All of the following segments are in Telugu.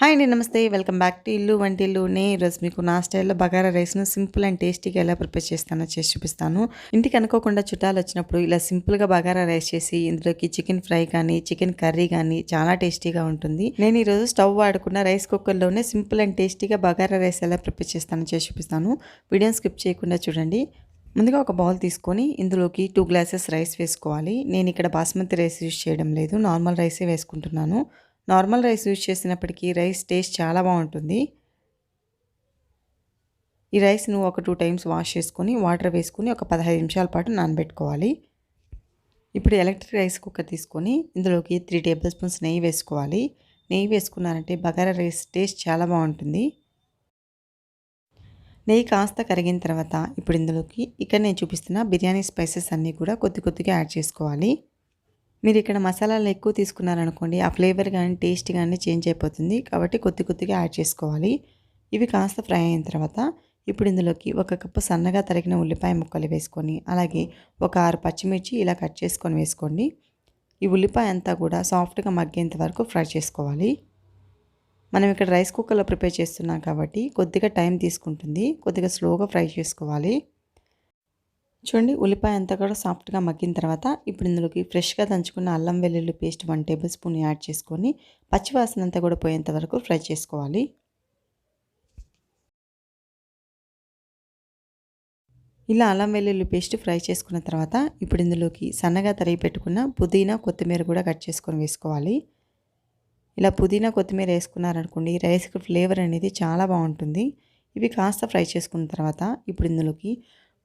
హాయ్ అండి నమస్తే. వెల్కమ్ బ్యాక్ టు ఇల్లు వంటిల్లు నే ఈరోజు మీకు నా స్టైల్లో బగారా రైస్ను సింపుల్ అండ్ టేస్టీగా ఎలా ప్రిపేర్ చేస్తానో చేసి చూపిస్తాను. ఇంటికి అనుకోకుండా చుట్టాలు వచ్చినప్పుడు ఇలా సింపుల్గా బగారా రైస్ చేసి ఇందులోకి చికెన్ ఫ్రై కానీ చికెన్ కర్రీ కానీ చాలా టేస్టీగా ఉంటుంది. నేను ఈరోజు స్టవ్ వాడుకున్న రైస్ కుక్కర్లోనే సింపుల్ అండ్ టేస్టీగా బగారా రైస్ ఎలా ప్రిపేర్ చేస్తానో చేసి చూపిస్తాను. వీడియోని స్కిప్ చేయకుండా చూడండి. ముందుగా ఒక బౌల్ తీసుకొని ఇందులోకి టూ గ్లాసెస్ రైస్ వేసుకోవాలి. నేను ఇక్కడ బాస్మతి రైస్ యూజ్ చేయడం లేదు. నార్మల్ రైసే వేసుకుంటున్నాను. నార్మల్ రైస్ యూజ్ చేసినప్పటికీ రైస్ టేస్ట్ చాలా బాగుంటుంది. ఈ రైస్ను ఒక టూ టైమ్స్ వాష్ చేసుకొని వాటర్ వేసుకొని ఒక పదహైదు నిమిషాల పాటు నానబెట్టుకోవాలి. ఇప్పుడు ఎలక్ట్రిక్ రైస్ కుక్కర్ తీసుకొని ఇందులోకి త్రీ టేబుల్ స్పూన్స్ నెయ్యి వేసుకోవాలి. నెయ్యి వేసుకున్నారంటే బగారా రైస్ టేస్ట్ చాలా బాగుంటుంది. నెయ్యి కాస్త కరిగిన తర్వాత ఇప్పుడు ఇందులోకి ఇక్కడ నేను చూపిస్తున్న బిర్యానీ స్పైసెస్ అన్నీ కూడా కొద్ది కొద్దిగా యాడ్ చేసుకోవాలి. మీరు ఇక్కడ మసాలాలు ఎక్కువ తీసుకున్నారనుకోండి ఆ ఫ్లేవర్ కానీ టేస్ట్ కానీ చేంజ్ అయిపోతుంది. కాబట్టి కొద్ది కొద్దిగా యాడ్ చేసుకోవాలి. ఇవి కాస్త ఫ్రై అయిన తర్వాత ఇప్పుడు ఇందులోకి ఒక కప్పు సన్నగా తరిగిన ఉల్లిపాయ ముక్కలు వేసుకొని అలాగే ఒక ఆరు పచ్చిమిర్చి ఇలా కట్ చేసుకొని వేసుకోండి. ఈ ఉల్లిపాయ అంతా కూడా సాఫ్ట్గా మగ్గేంత వరకు ఫ్రై చేసుకోవాలి. మనం ఇక్కడ రైస్ కుక్కర్లో ప్రిపేర్ చేస్తున్నాం కాబట్టి కొద్దిగా టైం తీసుకుంటుంది. కొద్దిగా స్లోగా ఫ్రై చేసుకోవాలి. చూడండి ఉల్లిపాయ అంతా కూడా సాఫ్ట్గా మగ్గిన తర్వాత ఇప్పుడు ఇందులోకి ఫ్రెష్గా దంచుకున్న అల్లం వెల్లుల్లి paste one tablespoon add చేసుకొని పచ్చివాసన అంతా కూడా పోయేంత వరకు ఫ్రై చేసుకోవాలి. ఇలా అల్లం వెల్లుల్లి పేస్ట్ ఫ్రై చేసుకున్న తర్వాత ఇప్పుడు ఇందులోకి సన్నగా తరిగి పెట్టుకున్న పుదీనా కొత్తిమీర కూడా కట్ చేసుకొని వేసుకోవాలి. ఇలా పుదీనా కొత్తిమీర వేసుకున్నారనుకోండి రైస్కి ఫ్లేవర్ అనేది చాలా బాగుంటుంది. ఇవి కాస్త ఫ్రై చేసుకున్న తర్వాత ఇప్పుడు ఇందులోకి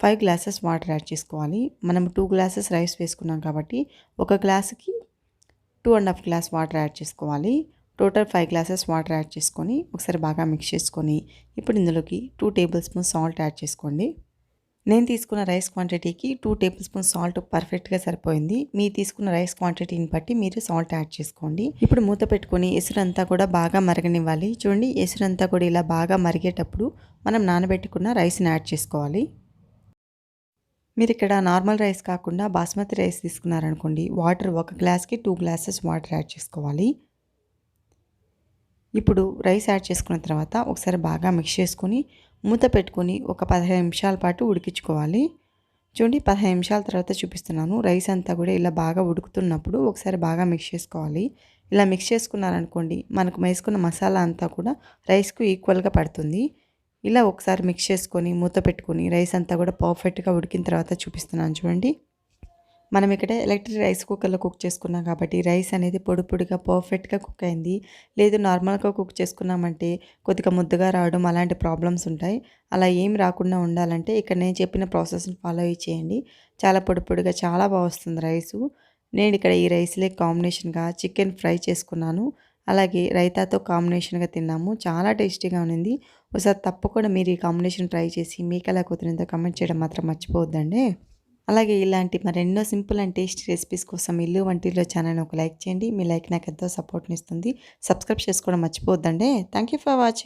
ఫైవ్ గ్లాసెస్ వాటర్ యాడ్ చేసుకోవాలి. మనం టూ గ్లాసెస్ రైస్ వేసుకున్నాం కాబట్టి ఒక గ్లాసుకి two and half glass water add చేసుకోవాలి. Total five glasses water add చేసుకొని ఒకసారి బాగా మిక్స్ చేసుకొని ఇప్పుడు ఇందులోకి two tablespoon salt add చేసుకోండి. నేను తీసుకున్న రైస్ క్వాంటిటీకి టూ టేబుల్ స్పూన్ సాల్ట్ పర్ఫెక్ట్గా సరిపోయింది. మీరు తీసుకున్న రైస్ క్వాంటిటీని బట్టి మీరు సాల్ట్ యాడ్ చేసుకోండి. ఇప్పుడు మూత పెట్టుకొని ఎసురంతా కూడా బాగా మరగనివ్వాలి. చూడండి ఎసురంతా కూడా ఇలా బాగా మరిగేటప్పుడు మనం నానబెట్టుకున్న రైస్ని యాడ్ చేసుకోవాలి. మీరు ఇక్కడ నార్మల్ రైస్ కాకుండా బాస్మతి రైస్ తీసుకున్నారనుకోండి వాటర్ ఒక గ్లాస్కి టూ గ్లాసెస్ వాటర్ యాడ్ చేసుకోవాలి. ఇప్పుడు రైస్ యాడ్ చేసుకున్న తర్వాత ఒకసారి బాగా మిక్స్ చేసుకొని మూత పెట్టుకొని ఒక పదిహేను నిమిషాల పాటు ఉడికించుకోవాలి. చూడండి పదిహేను నిమిషాల తర్వాత చూపిస్తున్నాను. రైస్ అంతా కూడా ఇలా బాగా ఉడుకుతున్నప్పుడు ఒకసారి బాగా మిక్స్ చేసుకోవాలి. ఇలా మిక్స్ చేసుకున్నారనుకోండి మనకు వేసుకున్న మసాలా అంతా కూడా రైస్కు ఈక్వల్గా పడుతుంది. ఇలా ఒకసారి మిక్స్ చేసుకొని మూత పెట్టుకొని రైస్ అంతా కూడా పర్ఫెక్ట్గా ఉడికిన తర్వాత చూపిస్తున్నాను చూడండి. మనం ఇక్కడ ఎలక్ట్రిక్ రైస్ కుక్కర్లో కుక్ చేసుకున్నాం కాబట్టి రైస్ అనేది పొడి పొడిగా పర్ఫెక్ట్గా కుక్ అయింది. లేదు నార్మల్గా కుక్ చేసుకున్నామంటే కొద్దిగా ముద్దగా రావడం అలాంటి ప్రాబ్లమ్స్ ఉంటాయి. అలా ఏం రాకుండా ఉండాలంటే ఇక్కడ నేను చెప్పిన ప్రాసెస్ని ఫాలో అయ్యి చేయండి. చాలా పొడి పొడిగా చాలా బాగా వస్తుంది రైసు నేను ఇక్కడ ఈ రైస్లే కాంబినేషన్గా చికెన్ ఫ్రై చేసుకున్నాను. అలాగే రైతాతో కాంబినేషన్గా తిన్నాము. చాలా టేస్టీగా ఉన్నింది. ఒకసారి తప్పకుండా మీరు ఈ కాంబినేషన్ ట్రై చేసి మీకు ఎలా కుదిరిందో కమెంట్ చేయడం మాత్రం మర్చిపోవద్దండి. అలాగే ఇలాంటి మరెన్నో సింపుల్ అండ్ టేస్టీ రెసిపీస్ కోసం ఇల్లు వంటిలో ఛానల్ ఒక లైక్ చేయండి. మీ లైక్ నాకు ఎంతో సపోర్ట్ని ఇస్తుంది. సబ్స్క్రైబ్ చేసుకోవడం మర్చిపోవద్దండి. Thank you for watching.